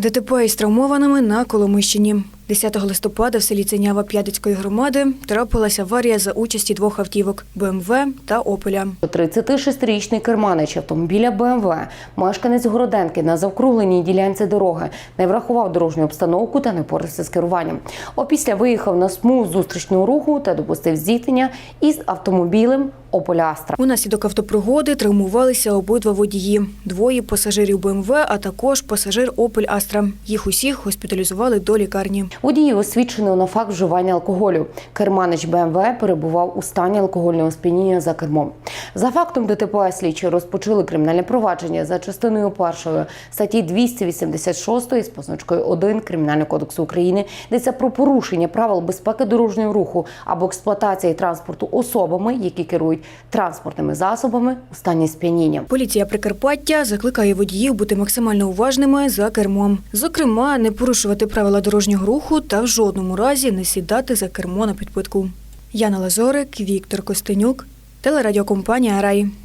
ДТП із травмованими на Коломищині. 10 листопада в селі Ценява П'ядицької громади трапилася аварія за участі двох автівок БМВ та Опеля. 36-річний керманич автомобіля БМВ, мешканець Городенки на завкругленій ділянці дороги, не врахував дорожню обстановку та не порався з керуванням. Опісля виїхав на смугу зустрічного руху та допустив зіткнення із автомобілем Опеля Астра. Унаслідок автопригоди травмувалися обидва водії: двоє пасажирів БМВ, а також пасажир Опель Астра. Їх усіх госпіталізували до лікарні. Водії освідчено на факт вживання алкоголю. Керманич БМВ перебував у стані алкогольного сп'яніння за кермом. За фактом ДТП слідчі розпочали кримінальне провадження за частиною першої статті 286 з позначкою 1 Кримінального кодексу України, йдеться про порушення правил безпеки дорожнього руху або експлуатації транспорту особами, які керують транспортними засобами у стані сп'яніння. Поліція Прикарпаття закликає водіїв бути максимально уважними за кермом. Зокрема, не порушувати правила дорожнього руху та в жодному разі не сідати за кермо на підпитку. Яна Лазорик, Віктор Костенюк, телерадіокомпанія Рай.